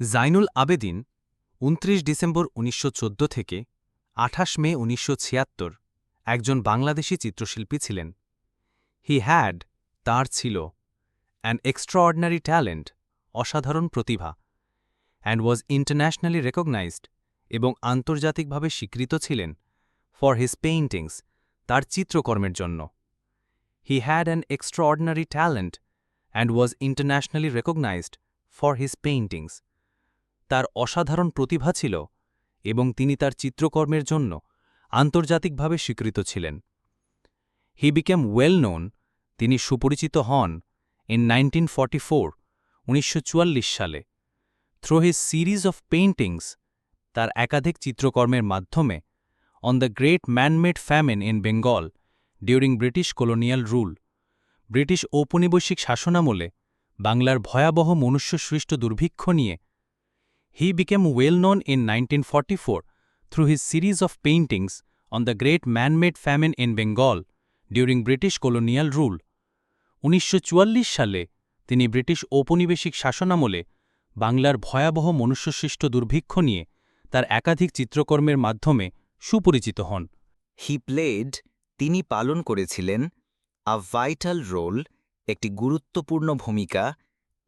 জাইনুল আবেদিন উনত্রিশ ডিসেম্বর উনিশশো থেকে আঠাশ মে উনিশশো একজন বাংলাদেশি চিত্রশিল্পী ছিলেন। হি হ্যাড তার ছিল অ্যান এক্সট্রাঅর্ডিনারি ট্যালেন্ট অসাধারণ প্রতিভা অ্যান্ড ওয়াজ ইন্টারন্যাশনালি রেকগনাইজড এবং আন্তর্জাতিকভাবে স্বীকৃত ছিলেন ফর হিজ পেইন্টিংস তার চিত্রকর্মের জন্য। He had an extraordinary talent and was internationally recognised for his paintings তার অসাধারণ প্রতিভা ছিল এবং তিনি তার চিত্রকর্মের জন্য আন্তর্জাতিকভাবে স্বীকৃত ছিলেন। হি বিকেম ওয়েল নোন তিনি সুপরিচিত হন ইন নাইনটিন ফর্টি ফোর সালে। Through his series of paintings তার একাধিক চিত্রকর্মের মাধ্যমে on the great manmade famine in Bengal during British colonial rule British ঔপনিবেশিক শাসনামলে বাংলার ভয়াবহ মনুষ্যসৃষ্ট দুর্ভিক্ষ নিয়ে He became well known in 1944 through his series of paintings on the great man-made famine in Bengal during British colonial rule. উনিশশো চুয়াল্লিশ সালে তিনি ব্রিটিশ ঔপনিবেশিক শাসনামলে বাংলার ভয়াবহ মনুষ্যসৃষ্ট দুর্ভিক্ষ নিয়ে তার একাধিক চিত্রকর্মের মাধ্যমে সুপরিচিত হন হি প্লেড তিনি পালন করেছিলেন আ ভাইটাল রোল একটি গুরুত্বপূর্ণ ভূমিকা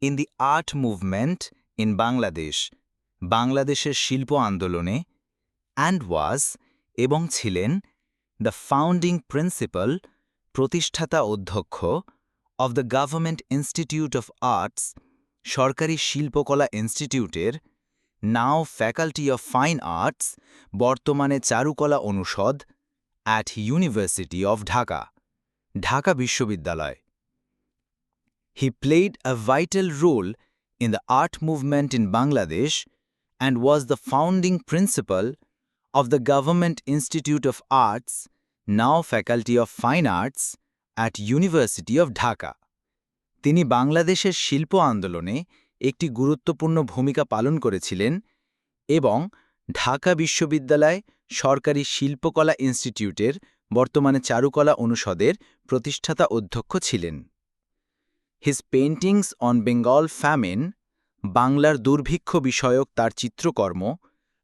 in the art movement in Bangladesh বাংলাদেশের শিল্প আন্দোলনে অ্যান্ড ওয়াজ এবং ছিলেন দ্য ফাউন্ডিং প্রিন্সিপাল প্রতিষ্ঠাতা অধ্যক্ষ of the government institute of arts, সরকারি শিল্পকলা ইনস্টিটিউটের, now faculty of fine arts, বর্তমানে চারুকলা অনুষদ at university of Dhaka Dhaka বিশ্ববিদ্যালয়। He played a vital role in the art movement in Bangladesh and was the founding principal of the Government Institute of Arts, now Faculty of Fine Arts, at University of Dhaka. তিনি বাংলাদেশের শিল্প আন্দোলনে একটি গুরুত্বপূর্ণ ভূমিকা পালন করেছিলেন এবং ঢাকা বিশ্ববিদ্যালয় সরকারি শিল্পকলা ইনস্টিটিউটের বর্তমানে চারুকলা অনুষদের প্রতিষ্ঠাতা অধ্যক্ষ ছিলেন his paintings on Bengal famine বাংলার দুর্ভিক্ষ বিষয়ক তার চিত্রকর্ম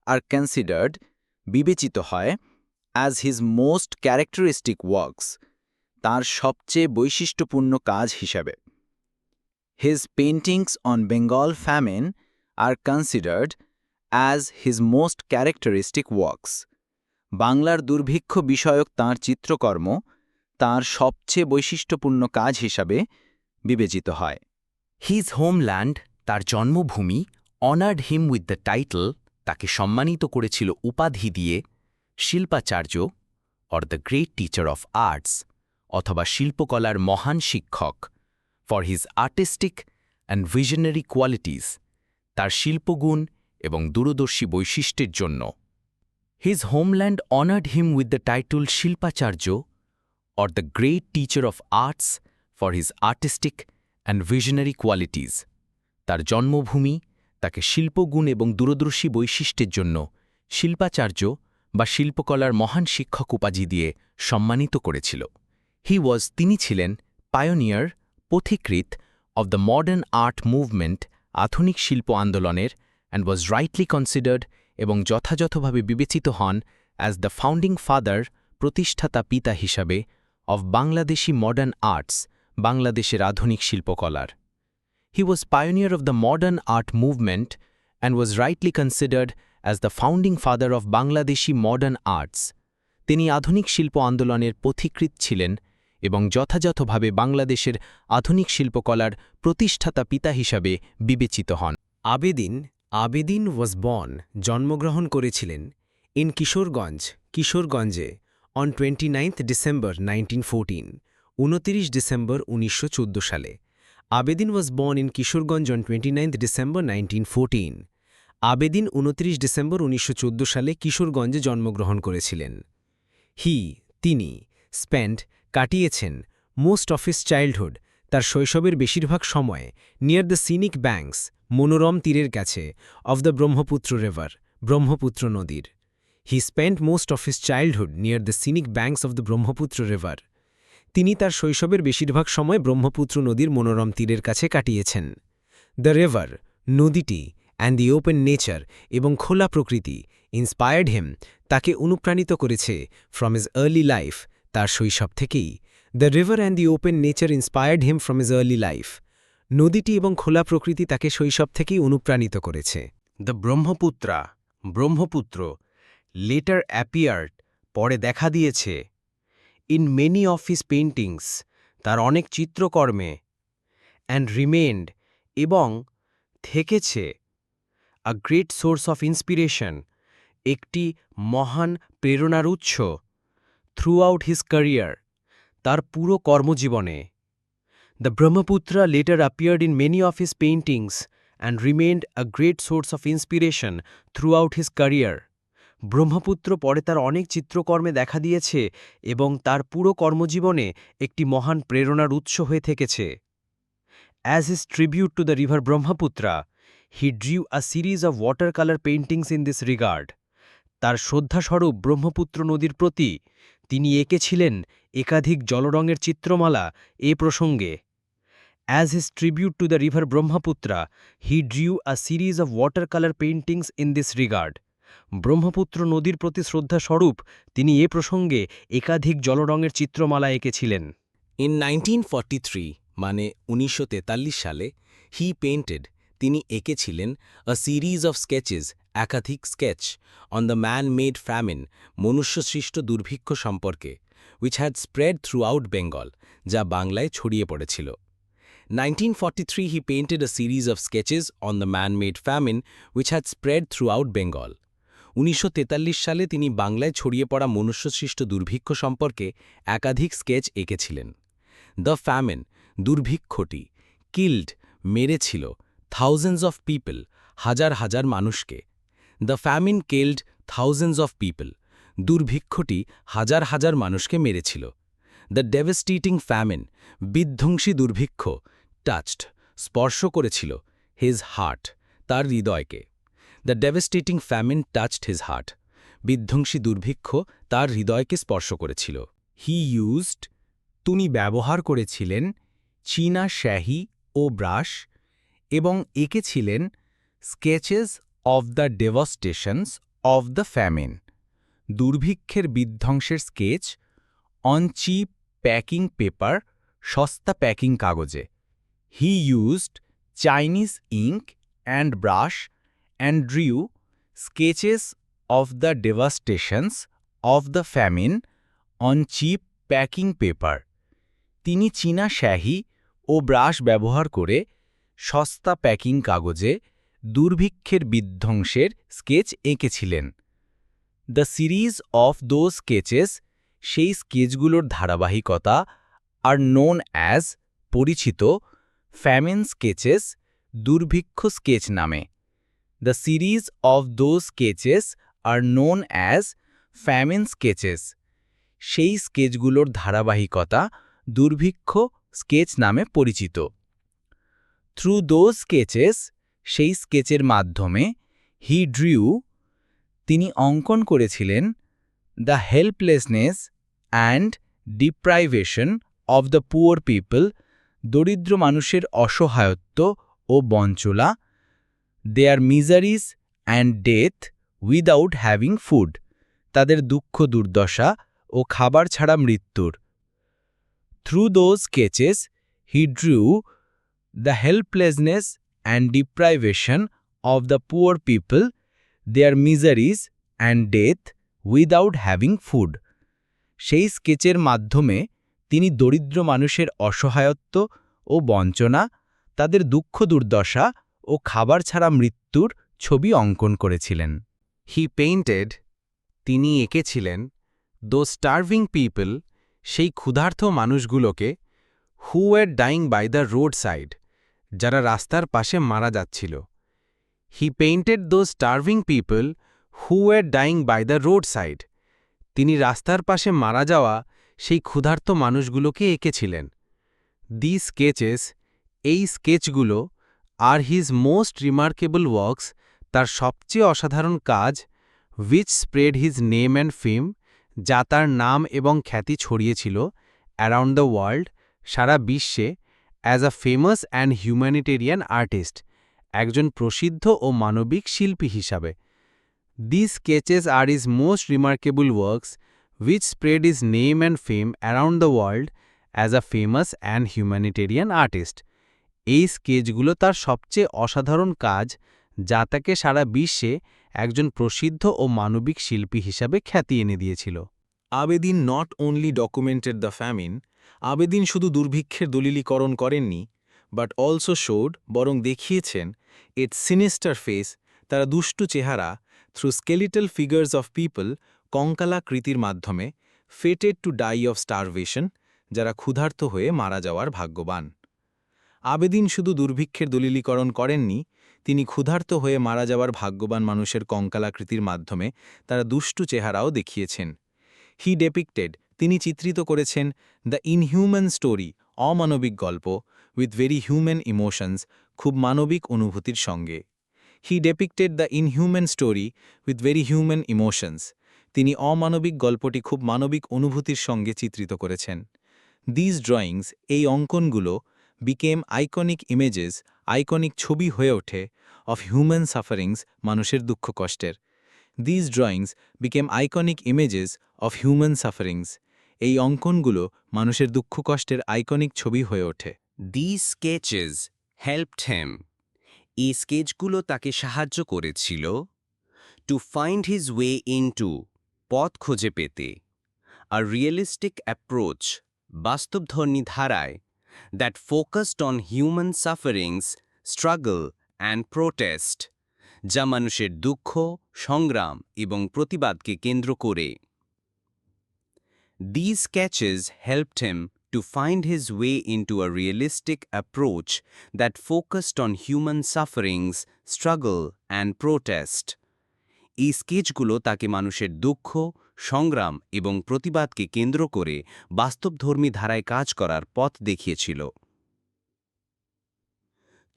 আর কনসিডার্ড বিবেচিত হয় as his most characteristic works তার সবচেয়ে বৈশিষ্ট্যপূর্ণ কাজ হিসাবে। His paintings on Bengal famine are considered as his most characteristic works বাংলার দুর্ভিক্ষ বিষয়ক তাঁর চিত্রকর্ম তার সবচেয়ে বৈশিষ্ট্যপূর্ণ কাজ হিসাবে বিবেচিত হয়। হিজ হোমল্যান্ড তার জন্মভূমি honoured him with the title তাকে সম্মানিত করেছিল উপাধি দিয়ে Shilpacharya or the great teacher of arts অথবা শিল্পকলার মহান শিক্ষক for his artistic and visionary qualities, তার শিল্পগুণ এবং দূরদর্শী বৈশিষ্ট্যের জন্য। His homeland honoured him with the title Shilpacharya or the great teacher of arts for his artistic and visionary qualities. তার জন্মভূমি, তাকে শিল্পগুণ এবং দূরদর্শী বৈশিষ্ট্যের জন্য শিল্পাচার্য বা শিল্পকলার মহান শিক্ষক উপাধি দিয়ে সম্মানিত করেছিল। হি ওয়াজ তিনি ছিলেন pioneer পথিকৃত of the modern art movement আধুনিক শিল্প আন্দোলনের অ্যান্ড ওয়াজ রাইটলি কনসিডার্ড এবং যথাযথভাবে বিবেচিত হন অ্যাজ দ্য ফাউন্ডিং ফাদার প্রতিষ্ঠাতা পিতা হিসাবে অব বাংলাদেশি মডার্ন আর্টস বাংলাদেশের আধুনিক শিল্পকলার। He was pioneer of the modern art movement and was rightly considered as the founding father of Bangladeshi modern arts. তিনি আধুনিক শিল্প আন্দোলনের পথিকৃত ছিলেন এবং যথাযথভাবে বাংলাদেশের আধুনিক শিল্পকলার প্রতিষ্ঠাতা পিতা হিসাবে বিবেচিত হন আবেদিন আবেদিন ওয়াজ বর্ন জন্মগ্রহণ করেছিলেন in Kishoreganj কিশোরগঞ্জে on twenty December nineteen fourteen December উনিশশো চৌদ্দ সালে born in Kishoreganj on twenty ninth December nineteen fourteen Abedin উনত্রিশ ডিসেম্বর উনিশশো চোদ্দ সালে কিশোরগঞ্জে জন্মগ্রহণ করেছিলেন। হি তিনি স্পেন্ড কাটিয়েছেন মোস্ট অফ হিস চাইল্ডহুড তার শৈশবের বেশিরভাগ সময় নিয়ার দ্য সিনিক ব্যাঙ্কস মনোরম তীরের কাছে of the Brahmaputra river Brahmaputra নদীর। He spend most of his childhood near the scenic banks of the Brahmaputra river তিনি তার শৈশবের বেশিরভাগ সময় ব্রহ্মপুত্র নদীর মনোরম তীরের কাছে কাটিয়েছেন। দ্য রিভার নদীটি অ্যান্ড দি ওপেন নেচার এবং খোলা প্রকৃতি ইন্সপায়ার্ড হেম তাকে অনুপ্রাণিত করেছে ফ্রম ইজ আর্লি লাইফ তার শৈশব থেকেই। The river and the open nature inspired him from is early life নদীটি এবং খোলা প্রকৃতি তাকে শৈশব থেকেই অনুপ্রাণিত করেছে। The Brahmaputra, Brahmaputra later appeared পরে দেখা দিয়েছে। In many of his paintings তার অনেক চিত্রকর্মে অ্যান্ড রিমেন্ড এবং থেকেছে a great source of inspiration একটি মহান প্রেরণার উৎস থ্রু আউট হিজ ক্যারিয়ার তার পুরো কর্মজীবনে the Brahmaputra later appeared in many of his paintings remained a great source source inspiration throughout his career. Brahmaputra পরে তার অনেক চিত্রকর্মে দেখা দিয়েছে এবং তার পুরো কর্মজীবনে একটি মহান প্রেরণার উৎস হয়ে থেকেছে। As his tribute to the river Brahmaputra he drew a series of watercolour paintings in this regard তার শ্রদ্ধাস্বরূপ ব্রহ্মপুত্র নদীর প্রতি তিনি এঁকেছিলেন একাধিক জলরঙের চিত্রমালা এ প্রসঙ্গে। As As his tribute to the river Brahmaputra, he drew a series of watercolor paintings in this regard. Brahmaputra নদীর প্রতি শ্রদ্ধা স্বরূপ তিনি এ প্রসঙ্গে একাধিক জলরঙের চিত্রমালা এঁকেছিলেন ইন 1943 মানে উনিশশো তেতাল্লিশ সালে হি পেইন্টেড তিনি এঁকেছিলেন আ সিরিজ অফ স্কেচেস একাধিক sketch on the man made famine মনুষ্যসৃষ্ট দুর্ভিক্ষ সম্পর্কে which had spread throughout Bengal যা বাংলায় ছড়িয়ে পড়েছিল 1943 he painted a series of sketches on the man-made famine, which had spread throughout Bengal. উনিশশো তেতাল্লিশ সালে তিনি বাংলায় ছড়িয়ে পড়া মনুষ্যসৃষ্ট দুর্ভিক্ষ সম্পর্কে একাধিক স্কেচ এঁকেছিলেন। দ্য ফ্যামেন, দুর্ভিক্ষটি, কিল্ড, মেরেছিল, থাউজেন্ডস অফ পিপল, হাজার হাজার মানুষকে। The famine killed thousands of people, দুর্ভিক্ষটি হাজার হাজার মানুষকে মেরেছিল। দ্য ডেভেস্টিটিং ফ্যামিন, বিধ্বংসী দুর্ভিক্ষ, টাচড, স্পর্শ করেছিল, হিজ হার্ট, তার হৃদয়কে। The devastating famine touched his heart বিধ্বংসী দুর্ভিক্ষ তার হৃদয়কে স্পর্শ করেছিল। হি ইউজড তিনি ব্যবহার করেছিলেন, চীনা শ্যাহি ও ব্রাশ এবং এঁকেছিলেন sketches of the devastations of the famine দুর্ভিক্ষের বিধ্বংসের sketch on cheap packing paper সস্তা প্যাকিং কাগজে। He used Chinese ink and brush and drew sketches of the devastations of the famine on cheap packing paper তিনি চীনা শ্যাহি ও brush ব্যবহার করে সস্তা packing কাগজে দুর্ভিক্ষের বিধ্বংসের sketch এঁকেছিলেন। The series of those sketches সেই স্কেচগুলোর ধারাবাহিকতা আর নোন অ্যাজ পরিচিত ফ্যামিন স্কেচেস দুর্ভিক্ষ স্কেচ নামে। The series of those sketches are known as famine sketches সেই স্কেচগুলোর ধারাবাহিকতা দুর্ভিক্ষ স্কেচ নামে পরিচিত। থ্রু দো স্কেচেস সেই স্কেচের মাধ্যমে হি ড্রিউ তিনি অঙ্কন করেছিলেন the helplessness and deprivation of the poor people দরিদ্র মানুষের অসহায়ত্ব ও বঞ্চলা their miseries and death without having food তাদের দুঃখ, দুর্দশা ও খাবার ছাড়া মৃত্যুর। Through those sketches he drew the helplessness and deprivation of the poor people their miseries and death without having food সেই স্কেচের মাধ্যমে তিনি দরিদ্র মানুষের অসহায়ত্ব ও বঞ্চনা, তাদের দুঃখ, দুর্দশা ও খাবার ছাড়া মৃত্যুর ছবি অঙ্কন করেছিলেন। হি পেইন্টেড তিনি এঁকেছিলেন দো স্টার্ভিং পিপল সেই ক্ষুধার্থ মানুষগুলোকে who were dying by the roadside যারা রাস্তার পাশে মারা যাচ্ছিল। He painted those starving people who were dying by the roadside তিনি রাস্তার পাশে মারা যাওয়া সেই ক্ষুধার্ত মানুষগুলোকে এঁকেছিলেন। দি স্কেচেস এই স্কেচগুলো are his most remarkable works তার সবচেয়ে অসাধারণ কাজ which spread his name and fame যা তার নাম এবং খ্যাতি ছড়িয়েছিল অ্যারাউন্ড দ্য ওয়ার্ল্ড সারা বিশ্বে as a famous and humanitarian artist একজন প্রসিদ্ধ ও মানবিক শিল্পী হিসাবে this sketches are his most remarkable works which spread his name and fame around the world, as a famous and humanitarian artist. এই স্কেচগুলো তার সবচেয়ে অসাধারণ কাজ, যা তাকে সারা বিশ্বে একজন প্রসিদ্ধ ও মানবিক শিল্পী হিসাবে খ্যাতি এনে দিয়েছিল। Abedin not only documented the famine, Abedin শুধু দুর্ভিক্ষের দলিলীকরণ করেননি, বাট অলসো শোড, বরং দেখিয়েছেন ইটস সিনিস্টার ফেস, তারা দুষ্টু চেহারা, through skeletal figures of people, কঙ্কালাকৃতির মাধ্যমে, fated to die of starvation, যারা ক্ষুধার্ত হয়ে মারা যাওয়ার ভাগ্যবান। আবেদিন শুধু দুর্ভিক্ষের দলিলীকরণ করেননি, তিনি ক্ষুধার্ত হয়ে মারা যাওয়ার ভাগ্যবান মানুষের কঙ্কালাকৃতির মাধ্যমে তারা দুষ্টু চেহারাও দেখিয়েছেন। হি ডেপিক্টেড, তিনি চিত্রিত করেছেন দ্য ইনহিউম্যান স্টোরি, অমানবিক গল্প, উইথ ভেরি হিউম্যান ইমোশনস, খুব মানবিক অনুভূতির সঙ্গে। He depicted the inhuman story, with very human emotions, তিনি অমানবিক গল্পটি খুব মানবিক অনুভূতির সঙ্গে চিত্রিত করেছেন। দিজ ড্রয়িংস, এই অঙ্কনগুলো বিকেম আইকনিক ইমেজেস আইকনিক ছবি হয়ে ওঠে অফ হিউম্যান সাফারিংস মানুষের দুঃখ কষ্টের। These drawings became iconic images of human sufferings এই অঙ্কনগুলো মানুষের দুঃখ কষ্টের আইকনিক ছবি হয়ে ওঠে। These sketches helped হেম এই স্কেচগুলো তাকে সাহায্য করেছিল to find his way into পথ খুঁজে পেতে। আর রিয়েলিস্টিক অ্যাপ্রোচ বাস্তবধর্মী ধারায় That focused on human sufferings struggle and protest যা মানুষের দুঃখ সংগ্রাম এবং প্রতিবাদকে কেন্দ্র করে These sketches helped him to find his way into a realistic approach that focused on human sufferings, struggle, and protest. এই স্কেচগুলো তাকে মানুষের দুঃখ সংগ্রাম এবং প্রতিবাদকে কেন্দ্র করে বাস্তবধর্মী ধারায় কাজ করার পথ দেখিয়েছিল।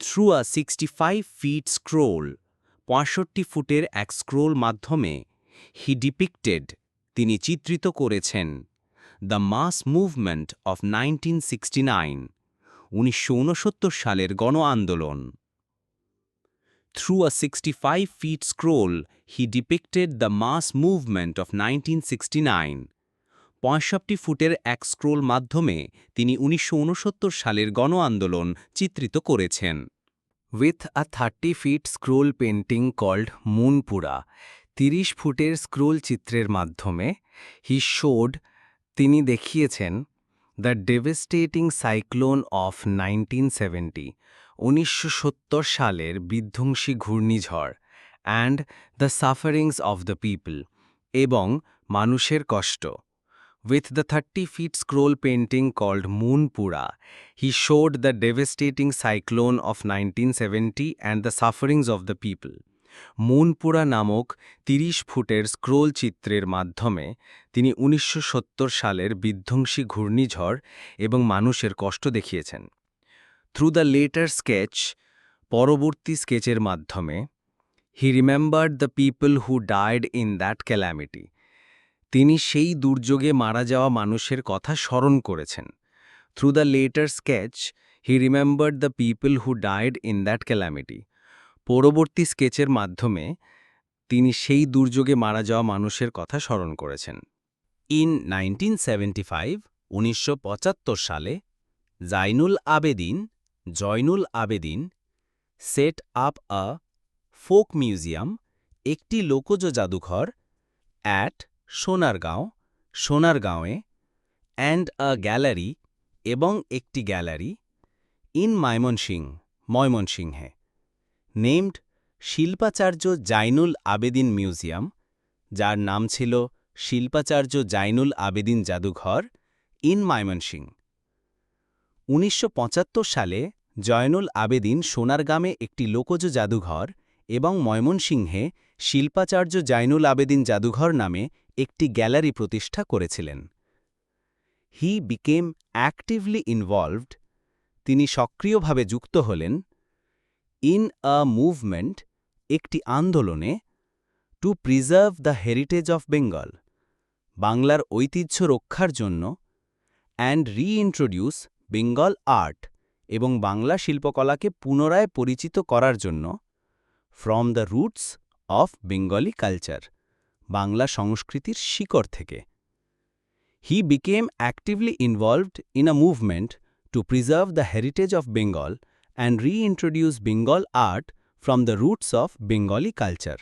Through a sixty five feet scroll পঁয়ষট্টি ফুটের এক স্ক্রোল মাধ্যমে হি ডিপিক্টেড তিনি চিত্রিত করেছেন the mass movement of nineteen sixty nine উনিশশো উনসত্তর সালের গণ আন্দোলন। Through a sixty feet scroll the mass movement of nineteen sixty nine পঁয়ষট্টি ফুটের এক স্ক্রোল মাধ্যমে তিনি উনিশশো উনসত্তর সালের গণ আন্দোলন চিত্রিত করেছেন। With a thirty feet scroll painting called Monpura তিরিশ ফুটের স্ক্রোল চিত্রের মাধ্যমে হি শোড তিনি দেখিয়েছেন the devastating cyclone of nineteen seventy সালের বিধ্বংসী ঘূর্ণিঝড়। And the sufferings of the people এবং মানুষের কষ্ট with the thirty feet scroll painting called Monpura He showed the devastating cyclone of 1970 and the sufferings of the people. Monpura নামক ৩০ ফুটের scroll চিত্রের মাধ্যমে তিনি উনিশশো সত্তর সালের বিধ্বংসী ঘূর্ণিঝড় এবং মানুষের কষ্ট দেখিয়েছেন থ্রু দ্য লেটার স্কেচ পরবর্তী স্কেচের মাধ্যমে he remembered the people who died in that calamity তিনি সেই দুর্যোগে মারা যাওয়া মানুষের কথা স্মরণ করেছেন। Through the later sketch he remembered the people who died in that calamity পরবর্তী স্কেচের মাধ্যমে তিনি সেই দুর্যোগে মারা যাওয়া মানুষের কথা স্মরণ করেছেন। ইন নাইনটিন সেভেন্টি ফাইভ উনিশশো পঁচাত্তর সালে, Zainul Abedin, Zainul Abedin set up a folk museum, একটি লোকজ জাদুঘর, অ্যাট সোনারগাঁও, সোনারগাঁওয়ে, অ্যান্ড আ গ্যালারি এবং একটি গ্যালারি ইন ময়মনসিং ময়মনসিংহে। নেমড শিল্পাচার্য জাইনুল আবেদিন মিউজিয়াম, যার নাম ছিল শিল্পাচার্য জাইনুল আবেদিন জাদুঘর ইন ময়মনসিং উনিশশো সালে জয়নুল আবেদিন সোনারগামে একটি লোকজ জাদুঘর এবং ময়মনসিংহে শিল্পাচার্য জাইনুল আবেদিন জাদুঘর নামে একটি গ্যালারি প্রতিষ্ঠা করেছিলেন। হি বিকেম অ্যাক্টিভলি ইনভলভড, তিনি সক্রিয়ভাবে যুক্ত হলেন ইন আ মুভমেন্ট, একটি আন্দোলনে, to preserve the heritage of Bengal, বাংলার ঐতিহ্য রক্ষার জন্য, অ্যান্ড রিইন্ট্রোডিউস বেঙ্গল আর্ট এবং বাংলা শিল্পকলাকে পুনরায় পরিচিত করার জন্য from the roots of Bengali culture Bangla সংস্কৃতির শিকড় থেকে he became actively involved in a movement to preserve the heritage of Bengal and reintroduce Bengal art from the roots of Bengali culture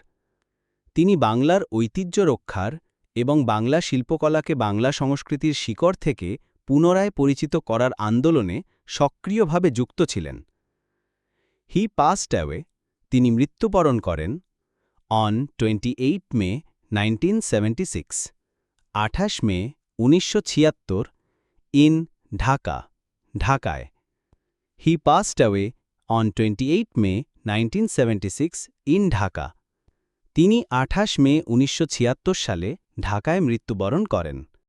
তিনি বাংলার ঐতিহ্য রক্ষার এবং বাংলা শিল্পকলাকে বাংলা সংস্কৃতির শিকড় থেকে পুনরায় পরিচিত করার আন্দোলনে সক্রিয়ভাবে যুক্ত ছিলেন। হি পাস্ট অ্যাওয়ে তিনি মৃত্যুবরণ করেন on twenty May nineteen seventy six আঠাশ মে উনিশশো ছিয়াত্তর ইন ঢাকা, ঢাকায়। He passed away on twenty May nineteen in Dhaka. তিনি আঠাশ মে উনিশশো ছিয়াত্তর সালে ঢাকায় মৃত্যুবরণ করেন।